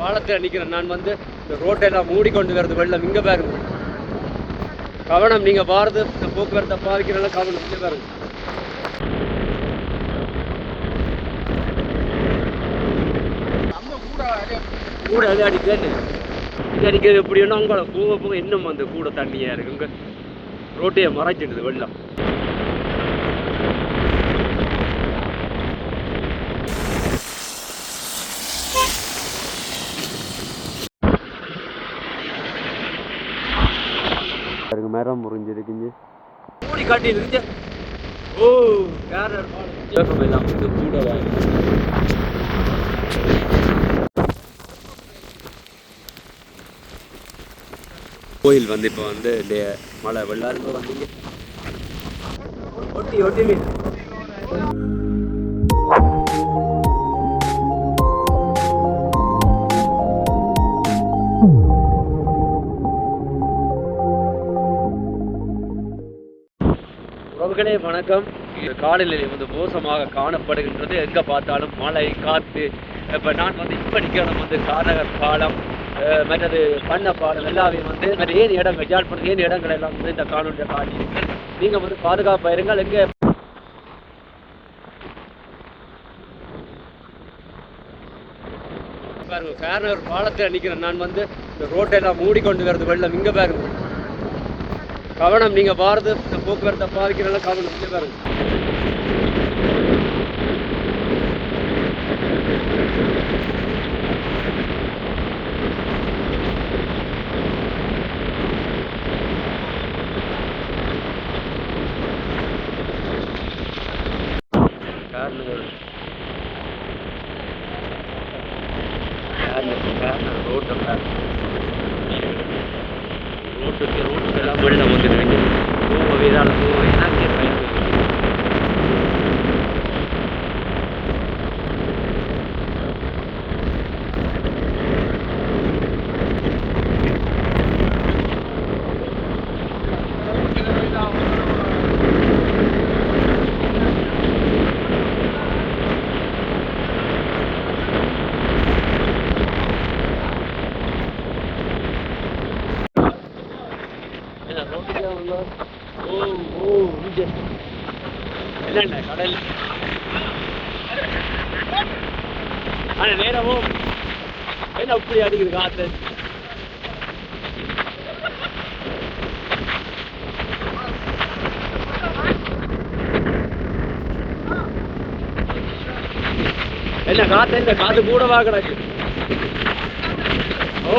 பாலத்தில் நிற்கிறேன் நான் வந்து இந்த ரோட்டெல்லாம் மூடிக்கொண்டு வருது வெள்ளம். இங்கே பாருங்க. கவனம் நீங்க பாரத இந்த போக்குவரத்தை பாதிக்கிறனால கவனம் இங்கே பாருங்க. கூட அது அடிக்கன்னு இது அடிக்கிறது எப்படின்னா உங்களை போக போக இன்னும் அந்த கூட தண்ணியா இருக்கு. இங்க ரோட்டையை மறைச்சிடுது வெள்ளம். பாருங்க மரம் முறிஞ்சிருக்குங்க மூடி காட்டி இருக்கு ஓ யார் எல்லாம் வந்து கூட வாங்கி கோயில் வந்து இப்போ வந்து டே- மழை வெள்ளாது வந்தீங்க ஒட்டி ஒட்டி மீன் வணக்கம். காலநிலை வந்து மோசமாக காணப்படுகின்றது. எங்க பார்த்தாலும் மழை காத்து இப்ப நான் வந்து இப்ப நிக்கிறோம் வந்து காரகர் பாலம் மற்றது பண்ண பாலம் எல்லாமே வந்து மற்ற ஏன் இடம் யாழ்ப்பாணம் ஏன் இடங்கள் எல்லாம் வந்து இந்த காணொலியை காட்டியிருக்கு. நீங்க வந்து பாதுகாப்பா இருங்கள். எங்க பாருங்க காரணர் பாலத்தில் நிக்கிறேன் நான் வந்து இந்த ரோட்டெல்லாம் மூடிக்கொண்டு வருது வெள்ளம். இங்க பாருங்க. கவனம் நீங்கள் பாரத போக்குவரத்தை பாதிக்கிறனால கவனம். இங்கே பாருங்க. காரணம் காரணம் காரணம் ரோட்டை பாருங்க ரோட்டுக்கு ரோட்டுக்கு எல்லாம் வெள்ளம் வந்துருக்கு போக வீரால போக என்ன கேட்பேன் என்ன ரோட்டுக்கு வந்தா? ஓ ஓ இங்க இல்லைண்ணா கடல் ஆனா நேரமும் மாதிரி அடிக்குது காத்து. என்ன காத்து என்ன காத்து? கூட கிடக்கு ஓ.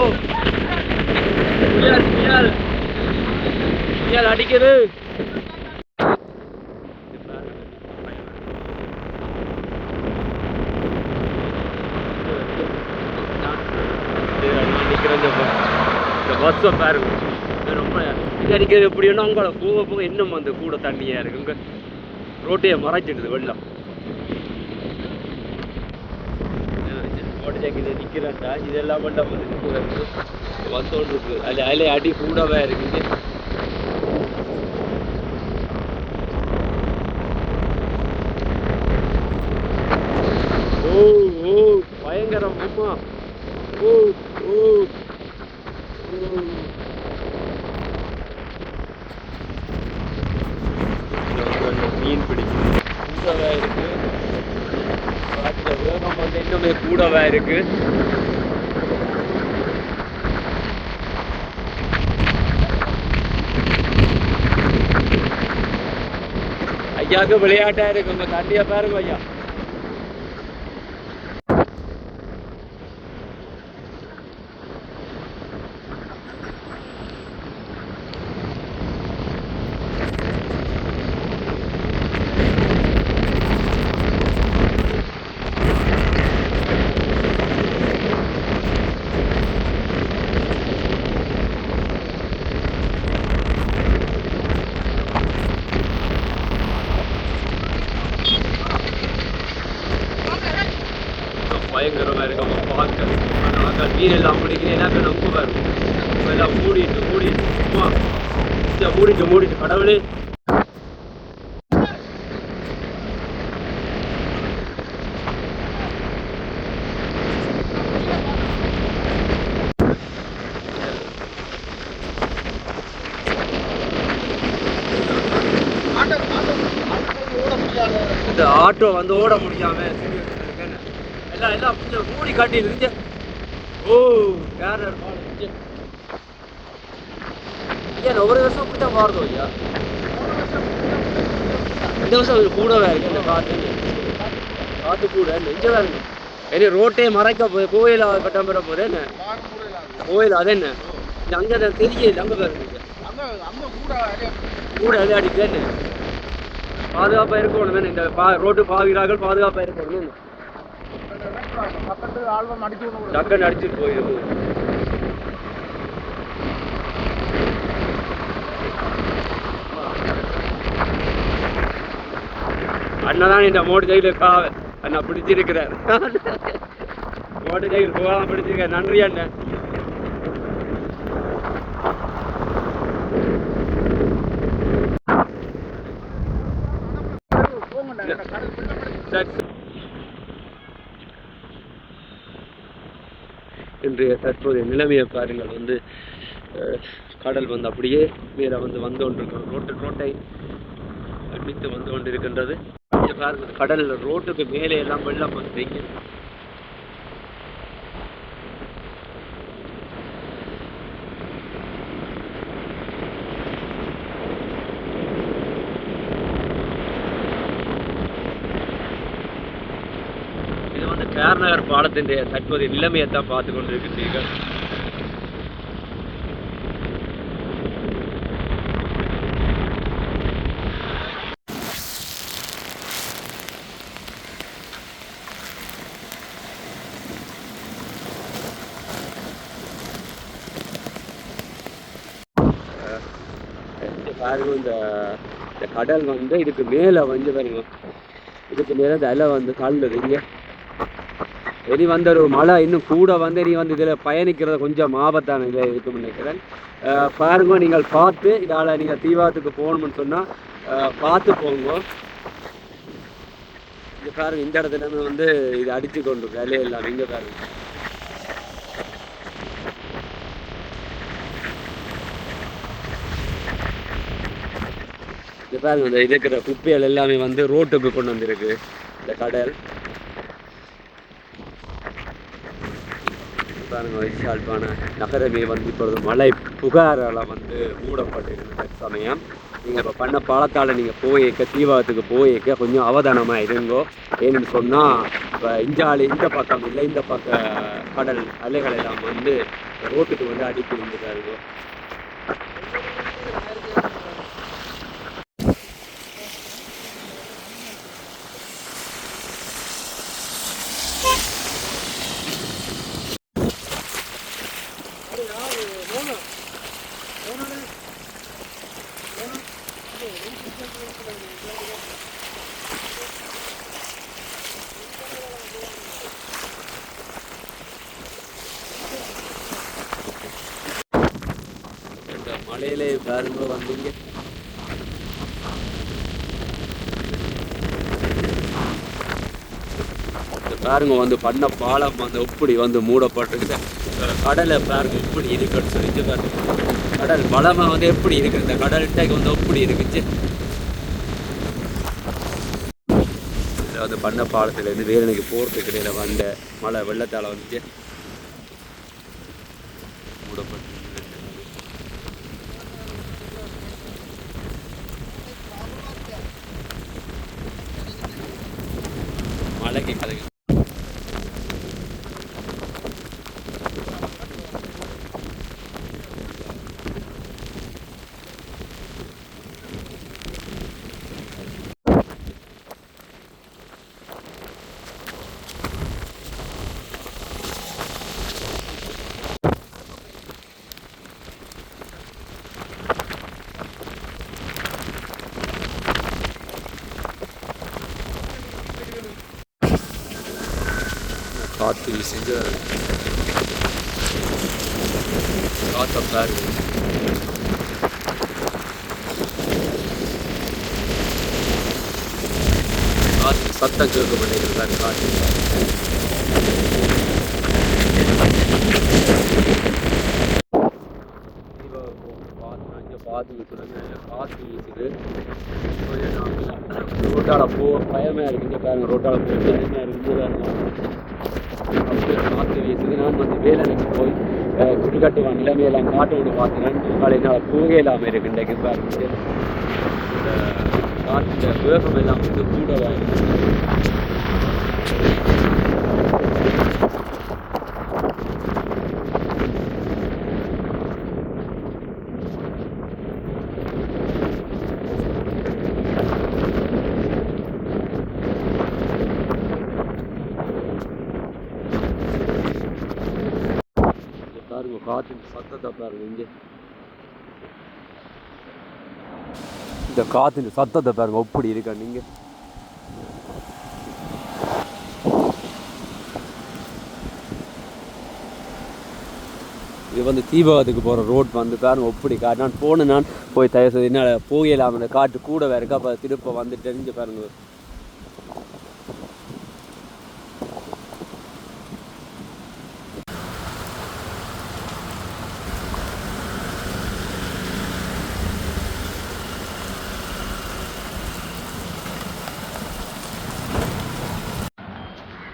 புயல் புயல் புயல் அடிக்குது. இந்த பாருங்க ரொம்ப இது எப்படின்னா உங்களோட போக போக இன்னும் அந்த கூட தண்ணியா இருக்கு. இங்க ரோட்டையை மறைச்சிடுது வெள்ளம். ஓட்டச்சாக்கில் நிற்கிறேன்டா இதெல்லாம் மட்டும் வந்து வந்தோண்டு இருக்கு அதில் அதில் அடி கூடவே இருக்குது ஓ ஓ பயங்கரம் அம்மா ஓ ஓ ஓ. மீன் பிடிக்கும் கூடவே இருக்கு? காத்துல வேகம் வந்து இன்னுமே கூடவே இருக்கு. ஐயாவுக்கு விளையாட்டா இருக்கு. உங்க தண்ணியை பாருங்க ஐயா. ஏழு இந்த ஆட்டோ வந்து ஓட முடியாம எல்லாம் எல்லாம் மூடி காட்டி இருந்து ஓ யார் ஐயா ஒவ்வொரு வருஷம் இப்படி தான் மாறுதோ ஐயா இந்த வருஷம் கூடவே இருக்கு இந்த காத்து காத்து கூட நெஞ்ச வேறு இனி ரோட்டே மறைக்க போய் கோயில் கட்டம் பெற போது என்ன கோயில் அது என்ன இது அங்கே தான் தெரியல அங்கே பாருங்க கூட விளையாடிட்டு என்ன பாதுகாப்பாக இருக்கணும் என்ன இந்த பா ரோட்டு பாவிகிறார்கள் பாதுகாப்பாக இருக்கணும் டக்குன்னு அடிச்சுட்டு போயிடும் அண்ணதான் இந்த மோடி கையில் இருக்கா? அண்ணா பிடிச்சிருக்கிறார். மோடி கையில் போகாம பிடிச்சிருக்கார் நன்றி அண்ணன் இன்றைய தற்போதைய நிலைமையை பாருங்கள். வந்து கடல் வந்து அப்படியே மேலே வந்து வந்து கொண்டிருக்கிறது. ரோட்டு ரோட்டை அடித்து வந்து கொண்டிருக்கின்றது. இங்க பாருங்க கடல் ரோட்டுக்கு மேலே எல்லாம் வெள்ளம் வந்துங்க இது வந்து கேர்நகர் பாலத்தின் தற்போதைய நிலைமையை தான் பார்த்து கொண்டிருக்கிறீர்கள் பாருங்க இந்த இந்த கடல் வந்து இதுக்கு மேலே வந்து பாருங்க. இதுக்கு மேலே இந்த அலை வந்து தாழ்ந்தது இங்கே இனி வந்து ஒரு மழை இன்னும் கூட வந்து நீ வந்து இதில் பயணிக்கிறது கொஞ்சம் ஆபத்தான இதில் இருக்கும்னு நினைக்கிறேன். பாருங்க நீங்கள் பார்த்து இதால் நீங்கள் தீவாரத்துக்கு போகணும்னு சொன்னால் பார்த்து போங்க. இங்கே பாருங்க இந்த இடத்துல வந்து இது அடித்து கொண்டு இருக்கு அலையே இங்கே பாருங்க. பாருங்க இந்த இருக்கிற குப்பைகள் எல்லாமே வந்து ரோட்டுக்கு கொண்டு வந்திருக்கு. இந்த கடல். பாருங்க விஷால்பான நகரமே வந்து இப்பொழுது மழை புகாரால் வந்து மூடப்பட்டிருக்கிற சமயம். நீங்கள் இப்போ பண்ண பாலத்தால் நீங்கள் போயிருக்க தீவாகத்துக்கு போயிருக்க கொஞ்சம் அவதானமாக இருங்கோ ஏன்னு சொன்னால் இப்போ இஞ்சாலி இந்த பக்கம் இல்லை இந்த பக்க கடல் அலைகள் எல்லாம் வந்து ரோட்டுக்கு வந்து அடிக்கி இருந்துக்காருங்கோ இந்த மலையிலே பாருங்க வந்தீங்க பாருங்க வந்து பண்ண பாலம் வந்து இப்படி வந்து மூடப்பட்டிருக்கு கடலை பாருங்க எப்படி இருக்குன்னு சொல்லிட்டு பாருங்க கடல் பலமா வந்து எப்படி இருக்கு இந்த கடல்கிட்ட வந்து எப்படி இருக்குச்சு வந்து பண்ண பாலத்துல இருந்து வேலனைக்கு போறதுக்கு இடையில வந்த மழை வெள்ளத்தால வந்துச்சு காற்று வீசுது காற்றை பாருங்க காற்று சத்தம் கேட்க மாட்டேங்குது தான் காற்று பார்த்து வீசுறாங்க காற்று வீசுது கொஞ்சம் ரோட்டால போ பயமா இருக்கு இங்க பாருங்க ரோட்டால போயிட்டு பயமா இருக்கு பாருங்க அப்படியே காற்று வீசுது நான் வந்து வேலனுக்கு போய் அஹ், குடிக்கட்டுவான் நிலைமையெல்லாம் காட்டோடு பார்த்தேன் நாளை என்னால் போகவே இல்லாமல் இருக்கு இன்றைக்கு பாருங்க இந்த காற்றுல வேகம் எல்லாம் வந்து கூடவா பாருங்க காற்றின் சத்தத்தை பாருங்க இங்கே. இந்த காற்றின் சத்தத்தை பாருங்க எப்படி இருக்கா நீங்க. இது வந்து தீபகத்துக்கு போகிற ரோட் வந்து பாருங்க எப்படி காட்டு நான் போனேன் நான் போய் தயவு செய்து என்னால் போகலாம காட்டு கூட வேற இருக்கா அப்போ திருப்ப வந்து தெரிஞ்சு பாருங்க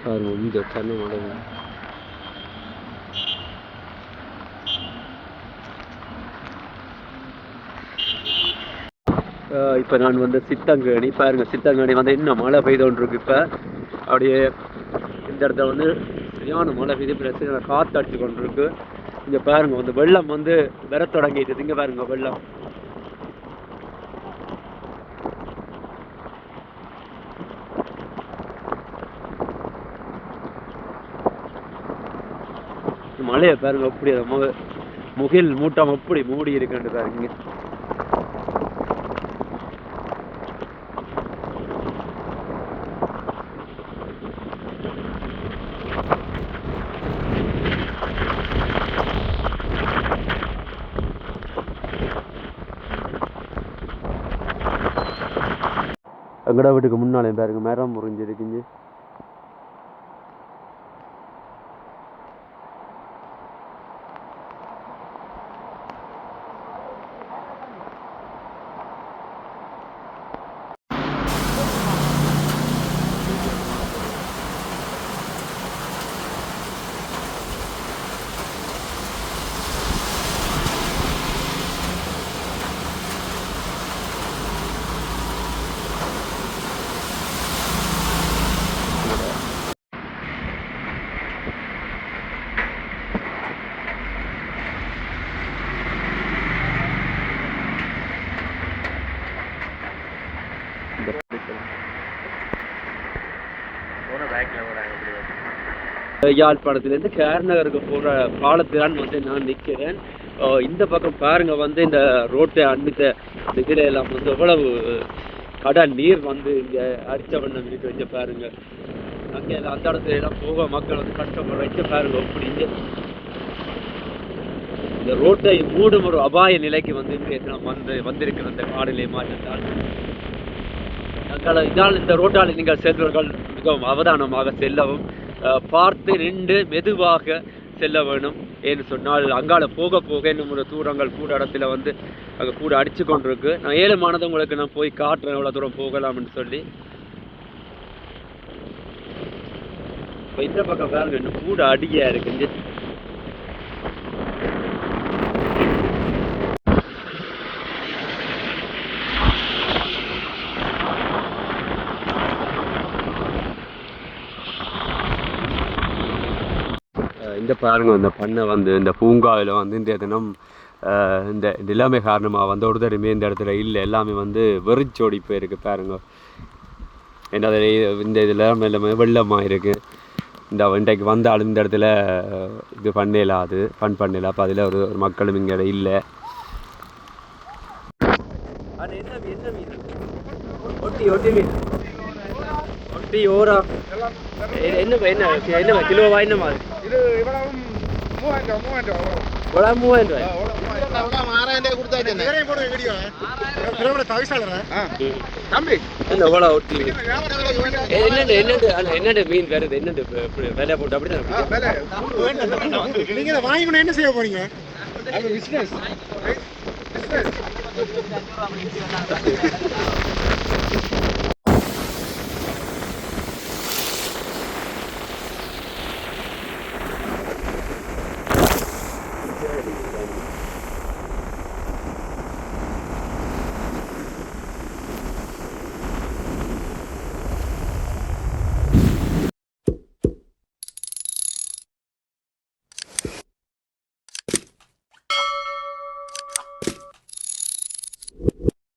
பாருங்க இந்த கண்ணு மழை இப்போ நான் வந்து சித்தங்கணி பாருங்க சித்தங்கணி வந்து இன்னும் மழை பெய்தோன்றிருக்கு இப்போ. அப்படியே இந்த இடத்துல வந்து சரியான மழை பெய்து பிரச்சனை காற்று அடிச்சு கொண்டிருக்கு. இங்கே பாருங்க வந்து வெள்ளம் வந்து வர தொடங்கிட்டு இங்கே பாருங்க வெள்ளம். மழையை பாருங்க அப்படி அந்த முக முகில் மூட்டம் அப்படி மூடி இருக்குன்னு பாருங்க. எங்கடா வீட்டுக்கு முன்னாலே பாருங்க மரம் முறிஞ்சிருக்குங்க. யாழ்ப்பாணத்திலேருந்து கேர்நகருக்கு போகிற பாலத்திலான் வந்து நான் நிற்கிறேன் இந்த பக்கம் பாருங்க வந்து இந்த ரோட்டை அண்மித்த இந்த எல்லாம் வந்து எவ்வளவு கடல் நீர் வந்து இங்க அரிச்ச வண்ணம் இருக்கு வச்சு பாருங்க. அங்கே எல்லாம் அந்த இடத்துல எல்லாம் போக மக்கள் வந்து கஷ்டப்படுற வச்சு பாருங்க அப்படி இந்த ரோட்டை மூடும் ஒரு அபாய நிலைக்கு வந்து இங்கே வந்து வந்திருக்கிற இந்த காலநிலை மாற்றத்தால். இதால் இந்த ரோட்டால் நீங்கள் செல்வர்கள் மிகவும் அவதானமாக செல்லவும் பார்த்து நின்று மெதுவாக செல்ல வேணும் ஏன்னு சொன்னால் அங்கால போக போக இன்னும் ஒரு தூரங்கள் கூட இடத்துல வந்து அங்கே கூட அடிச்சு கொண்டிருக்கு. நான் ஏழுமானது உங்களுக்கு நான் போய் காட்டுறேன் எவ்வளோ தூரம் போகலாம்னு சொல்லி. இப்போ இந்த பக்கம் பாருங்க இன்னும் கூட அடியாக இருக்குது இந்த பாருங்க இந்த பண்ணை வந்து இந்த பூங்காவில் வந்து இந்த தினம் இந்த நிலைமை காரணமாக வந்து ஒருத்தருமே இந்த இடத்துல இல்லை. எல்லாமே வந்து வெறிச்சோடி போயிருக்கு பாருங்க. என்ன அது இந்த இதில் எல்லாமே வெள்ளமாக இருக்குது இந்த இன்றைக்கு வந்தாலும் இந்த இடத்துல இது பண்ணல அது ஃபன் பண்ணல அப்போ அதில் ஒரு ஒரு மக்களும் இங்கே இல்லை. ஒட்டி ஒட்டி மீன். ஒட்டி ஓரா. என்ன என்ன என்ன கிலோவா என்ன மாதிரி வேறையும் போடுங்க வீடியோ. பிரபல தவிசாளர்? தம்பி. என்ன எவ்வளோ ஒட்டி? என்னண்டு மீன் வருது என்னண்டு விலை போட்டு அப்படி தானே நீங்க இதை வாங்கிக்கணும் என்ன செய்ய போறீங்க? அது பிசினஸ் பிசினஸ்